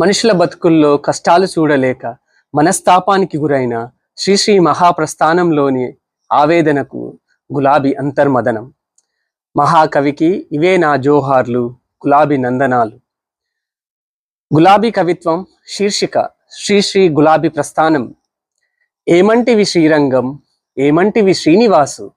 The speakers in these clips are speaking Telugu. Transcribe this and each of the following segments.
మనుషుల బతుకుల్లో కష్టాలు చూడలేక మనస్తాపానికి గురైన శ్రీశ్రీ మహాప్రస్థానంలోని ఆవేదనకు గులాబీ అంతర్మదనం. మహాకవికి ఇవే నా జోహార్లు గులాబీ నందనాలు. గులాబీ కవిత్వం శీర్షిక శ్రీశ్రీ గులాబీ ప్రస్థానం. ఏమంటివి శ్రీరంగం ఏమంటివి శ్రీనివాసు?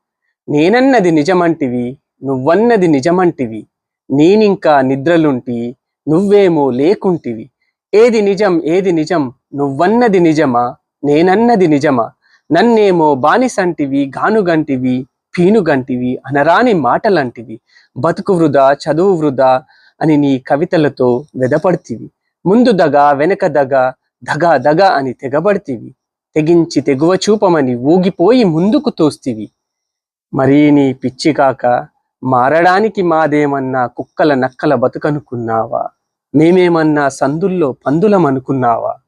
నేనన్నది నిజమంటివి నువ్వన్నది నిజమంటివి. నేనింకా నిద్రలుంటి నువ్వేమో లేకుంటివి. ఏది నిజం ఏది నిజం? నువ్వన్నది నిజమా? నేనన్నది నిజమా? నన్నేమో బానిసంటివి గానుగంటివి పీనుగంటివి అనరాని మాటలంటివి. బతుకు వృధా చదువు వృధా అని నీ కవితలతో వెదపడితివి. ముందు దగ వెనక దగ దగ దగ అని తెగబడితివి. తెగించి తెగువ చూపమని ఊగిపోయి ముందుకు తోస్తివి. మరీ నీ పిచ్చి కాక మారడానికి మాదేమన్నా కుక్కల నక్కల బతుకనుకున్నావా? మేమేమన్నా సందుల్లో పందులమనుకున్నావా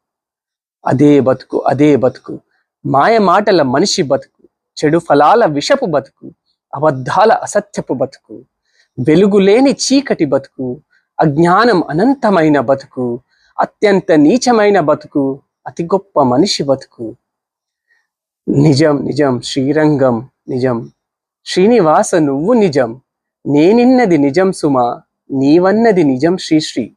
అదే బతుకు అదే బతుకు. మాయ మాటల మనిషి బతుకు. చెడు ఫలాల విషపు బతుకు. అబద్ధాల అసత్యపు బతుకు. వెలుగులేని చీకటి బతుకు. అజ్ఞానం అనంతమైన బతుకు. అత్యంత నీచమైన బతుకు. అతి గొప్ప మనిషి బతుకు. నిజం నిజం. శ్రీరంగం నిజం. శ్రీనివాస నువ్వు నిజం. నేనిన్నది నిజం సుమా. నీవన్నది నిజం శ్రీశ్రీ.